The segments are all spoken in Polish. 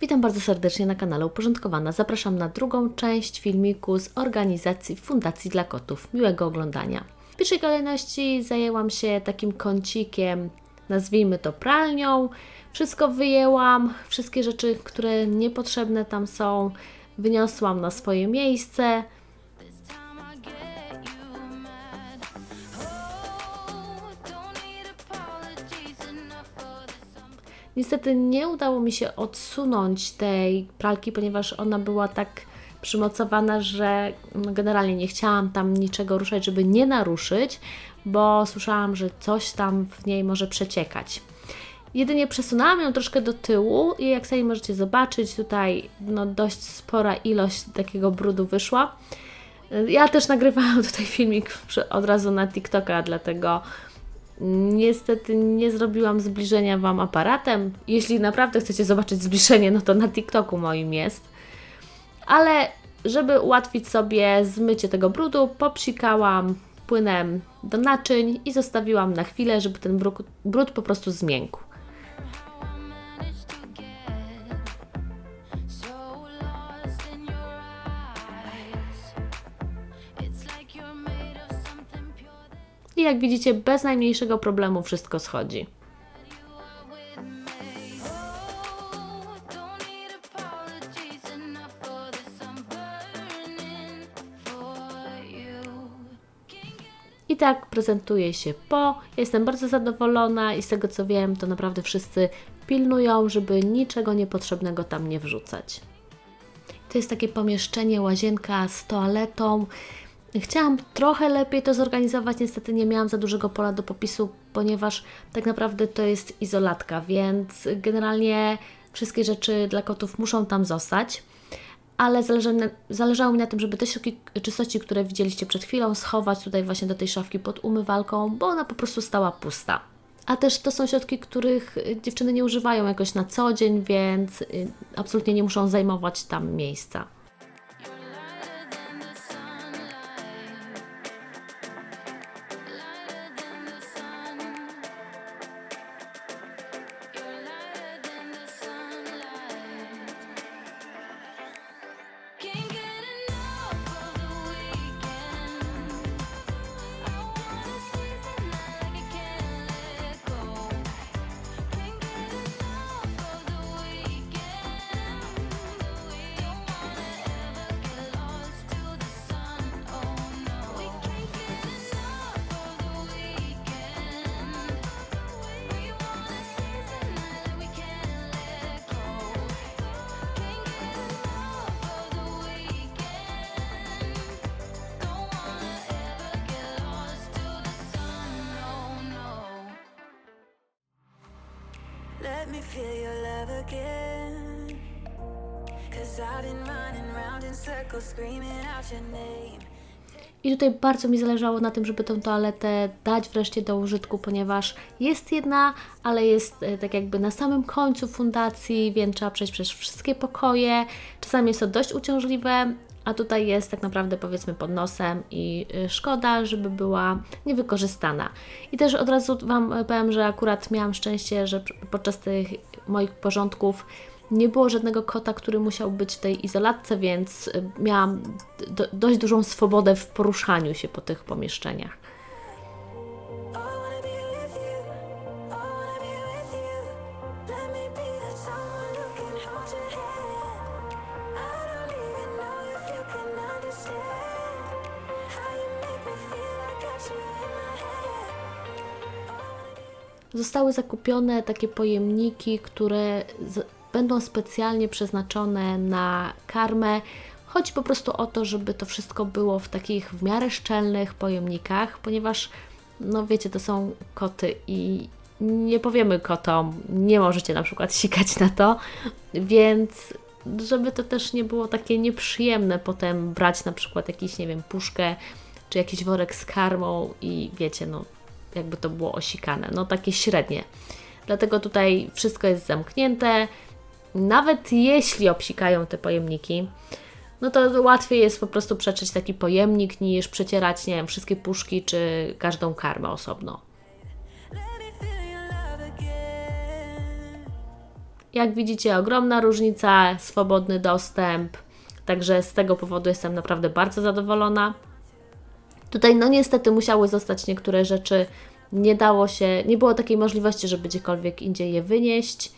Witam bardzo serdecznie na kanale Uporządkowana. Zapraszam na drugą część filmiku z organizacji Fundacji dla Kotów. Miłego oglądania. W pierwszej kolejności zajęłam się takim kącikiem, nazwijmy to pralnią. Wszystko wyjęłam, wszystkie rzeczy, które niepotrzebne tam są, wyniosłam na swoje miejsce. Niestety nie udało mi się odsunąć tej pralki, ponieważ ona była tak przymocowana, że no, generalnie nie chciałam tam niczego ruszać, żeby nie naruszyć, bo słyszałam, że coś tam w niej może przeciekać. Jedynie przesunęłam ją troszkę do tyłu i jak sobie możecie zobaczyć, tutaj no, dość spora ilość takiego brudu wyszła. Ja też nagrywałam tutaj filmik od razu na TikToka, dlatego Niestety nie zrobiłam zbliżenia Wam aparatem. Jeśli naprawdę chcecie zobaczyć zbliżenie, no to na TikToku moim jest. Ale żeby ułatwić sobie zmycie tego brudu, popsikałam płynem do naczyń i zostawiłam na chwilę, żeby ten brud, po prostu zmiękł. I jak widzicie, bez najmniejszego problemu wszystko schodzi. I tak prezentuje się po. Jestem bardzo zadowolona i z tego co wiem, to naprawdę wszyscy pilnują, żeby niczego niepotrzebnego tam nie wrzucać. To jest takie pomieszczenie, łazienka z toaletą. Chciałam trochę lepiej to zorganizować, niestety nie miałam za dużego pola do popisu, ponieważ tak naprawdę to jest izolatka, więc generalnie wszystkie rzeczy dla kotów muszą tam zostać ale zależało mi na tym, żeby te środki czystości, które widzieliście przed chwilą, schować tutaj właśnie do tej szafki pod umywalką, bo ona po prostu stała pusta. A też to są środki, których dziewczyny nie używają jakoś na co dzień, więc y, absolutnie nie muszą zajmować tam miejsca. Let me feel your love again. Cause I've been running round in circles, screaming out your name. I tutaj bardzo mi zależało na tym, żeby tę toaletę dać wreszcie do użytku, ponieważ jest jedna, ale jest e, tak jakby na samym końcu fundacji, więc trzeba przejść przez wszystkie pokoje. Czasami jest to dość uciążliwe, a tutaj jest tak naprawdę powiedzmy pod nosem i e, szkoda, żeby była niewykorzystana. I też od razu Wam e, powiem, że akurat miałam szczęście, że podczas tych moich porządków nie było żadnego kota, który musiał być w tej izolatce, więc y, miałam do, dość dużą swobodę w poruszaniu się po tych pomieszczeniach. Zostały zakupione takie pojemniki, które z, będą specjalnie przeznaczone na karmę. Chodzi po prostu o to, żeby to wszystko było w takich w miarę szczelnych pojemnikach, ponieważ, no wiecie, to są koty i nie powiemy kotom, nie możecie na przykład sikać na to, więc żeby to też nie było takie nieprzyjemne potem brać na przykład jakiś, nie wiem, puszkę czy jakiś worek z karmą i wiecie, no jakby to było osikane, no takie średnie. Dlatego tutaj wszystko jest zamknięte. Nawet jeśli obsikają te pojemniki, no to łatwiej jest po prostu przetrzeć taki pojemnik niż przecierać, nie wiem, wszystkie puszki czy każdą karmę osobno. Jak widzicie, ogromna różnica, swobodny dostęp, także z tego powodu jestem naprawdę bardzo zadowolona. Tutaj, no niestety, musiały zostać niektóre rzeczy. Nie dało się, nie było takiej możliwości, żeby gdziekolwiek indziej je wynieść.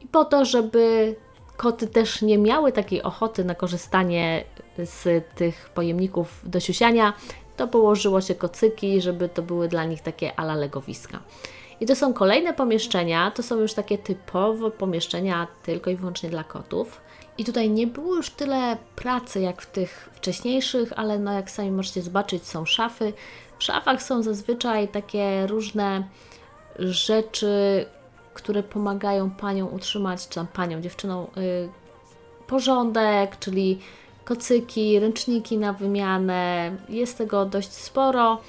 I po to, żeby koty też nie miały takiej ochoty na korzystanie z tych pojemników do siusiania, to położyło się kocyki, żeby to były dla nich takie ala legowiska. I to są kolejne pomieszczenia, to są już takie typowe pomieszczenia tylko i wyłącznie dla kotów. I tutaj nie było już tyle pracy jak w tych wcześniejszych, ale no jak sami możecie zobaczyć, są szafy. W szafach są zazwyczaj takie różne rzeczy, które pomagają panią utrzymać, czy tam panią, dziewczyną, y, porządek, czyli kocyki, ręczniki na wymianę. Jest tego dość sporo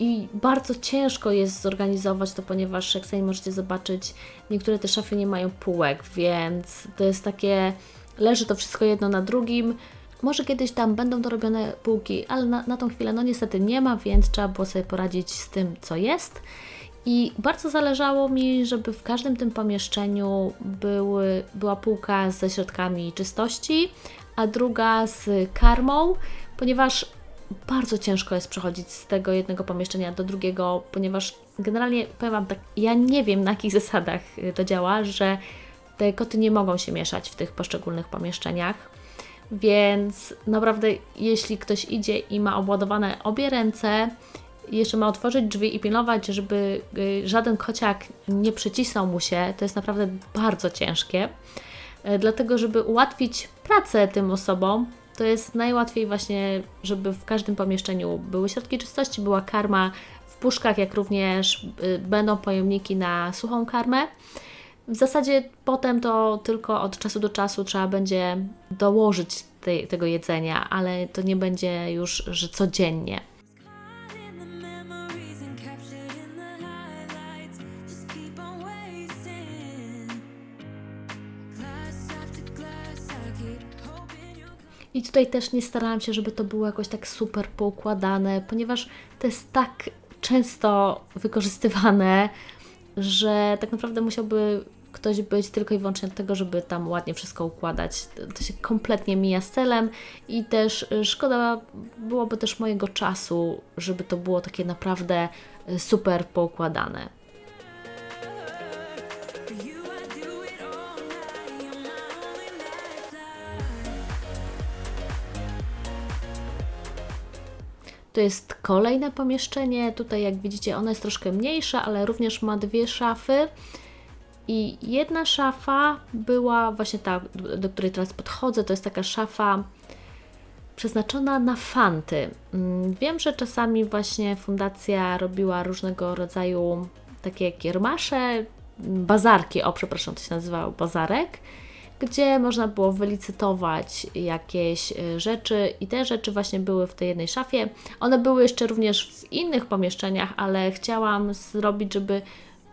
i bardzo ciężko jest zorganizować to, ponieważ jak sami możecie zobaczyć, niektóre te szafy nie mają półek, więc to jest takie, leży to wszystko jedno na drugim. Może kiedyś tam będą dorobione półki, ale na, na tą chwilę no niestety nie ma, więc trzeba było sobie poradzić z tym, co jest. I bardzo zależało mi, żeby w każdym tym pomieszczeniu były, była półka ze środkami czystości, a druga z karmą, ponieważ bardzo ciężko jest przechodzić z tego jednego pomieszczenia do drugiego, ponieważ generalnie powiem Wam tak, ja nie wiem na jakich zasadach to działa, że te koty nie mogą się mieszać w tych poszczególnych pomieszczeniach. Więc naprawdę, jeśli ktoś idzie i ma obładowane obie ręce, jeszcze ma otworzyć drzwi i pilnować, żeby y, żaden kociak nie przycisnął mu się, to jest naprawdę bardzo ciężkie. E, Dlatego, żeby ułatwić pracę tym osobom, to jest najłatwiej właśnie, żeby w każdym pomieszczeniu były środki czystości, była karma w puszkach, jak również y, będą pojemniki na suchą karmę. W zasadzie potem to tylko od czasu do czasu trzeba będzie dołożyć tej, tego jedzenia, ale to nie będzie już, że codziennie. I tutaj też nie starałam się, żeby to było jakoś tak super poukładane, ponieważ to jest tak często wykorzystywane, że tak naprawdę musiałby ktoś być tylko i wyłącznie od tego, żeby tam ładnie wszystko układać. To- To się kompletnie mija z celem i też y, szkoda byłoby też mojego czasu, żeby to było takie naprawdę y, super poukładane. To jest kolejne pomieszczenie. Tutaj, jak widzicie, ono jest troszkę mniejsze, ale również ma dwie szafy. I jedna szafa była właśnie ta, do której teraz podchodzę. To jest taka szafa przeznaczona na fanty. Mm, Wiem, że czasami właśnie fundacja robiła różnego rodzaju takie kiermasze, bazarki, o przepraszam, to się nazywał bazarek, gdzie można było wylicytować jakieś y, rzeczy i te rzeczy właśnie były w tej jednej szafie. One były jeszcze również w innych pomieszczeniach, ale chciałam zrobić, żeby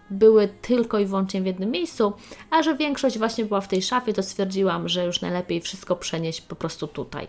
były tylko i wyłącznie w jednym miejscu, a że większość właśnie była w tej szafie, to stwierdziłam, że już najlepiej wszystko przenieść po prostu tutaj.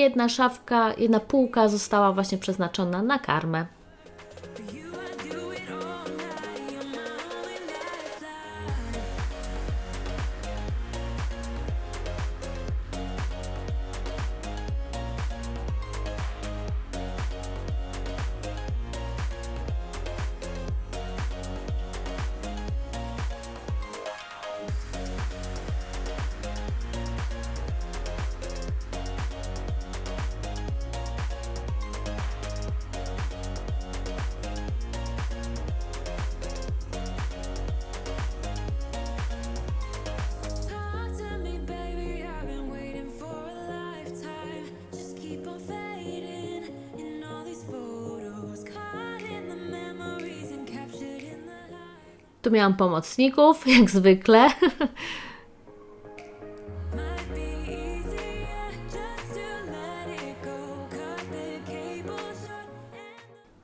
Jedna szafka, jedna półka została właśnie przeznaczona na karmę. Tu miałam pomocników, jak zwykle.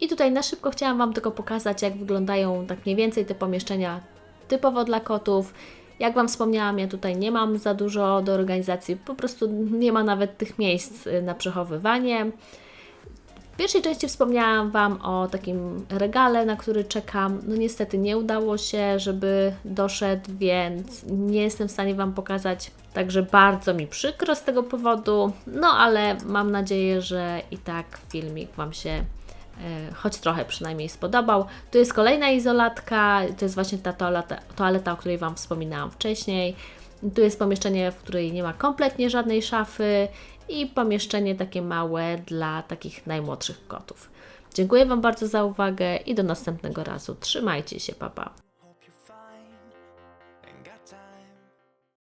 I tutaj na szybko chciałam Wam tylko pokazać, jak wyglądają tak mniej więcej te pomieszczenia typowo dla kotów. Jak Wam wspomniałam, ja tutaj nie mam za dużo do organizacji, po prostu nie ma nawet tych miejsc y, na przechowywanie. W pierwszej części wspomniałam Wam o takim regale, na który czekam. No niestety nie udało się, żeby doszedł, więc nie jestem w stanie Wam pokazać. Także bardzo mi przykro z tego powodu. No ale mam nadzieję, że i tak filmik Wam się e, choć trochę przynajmniej spodobał. Tu jest kolejna izolatka, to jest właśnie ta toaleta, toaleta, o której Wam wspominałam wcześniej. Tu jest pomieszczenie, w której nie ma kompletnie żadnej szafy i pomieszczenie takie małe dla takich najmłodszych kotów. Dziękuję Wam bardzo za uwagę i do następnego razu. Trzymajcie się, papa.